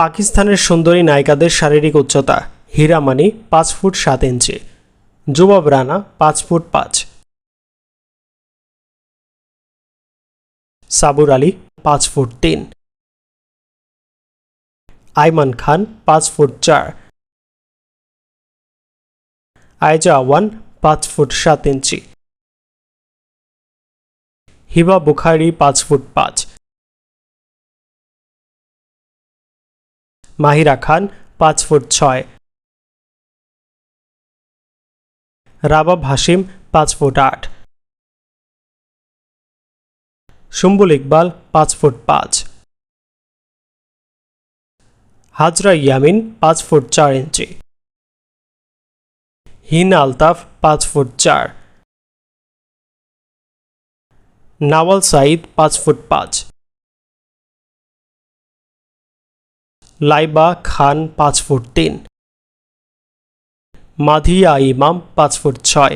পাকিস্তানের সুন্দরী নায়িকাদের শারীরিক উচ্চতা হীরামানি পাঁচ ফুট সাত ইঞ্চি, জুবাব রানা পাঁচ ফুট পাঁচ। সাবুর আলী পাঁচ ফুট তিন। আইমান খান পাঁচ ফুট চার। আয়জা আওয়ান পাঁচ ফুট সাত ইঞ্চি। হিবা বুখারি পাঁচ ফুট পাঁচ। মাহিরা খান, পাঁচ ফুট ছয়। রাবাব হাসিম পাঁচ ফুট আট। সুম্বুল ইকবাল, পাঁচ ফুট পাঁচ। হাজরা ইয়ামিন, পাঁচ ফুট চার ইঞ্চি। হিনা আলতাফ, পাঁচ ফুট চার। নাওয়াল সাইদ পাঁচ ফুট পাঁচ। লাইবা খান পাঁচ ফুট তিন। মাধিয়া ইমাম পাঁচ ফুট ছয়।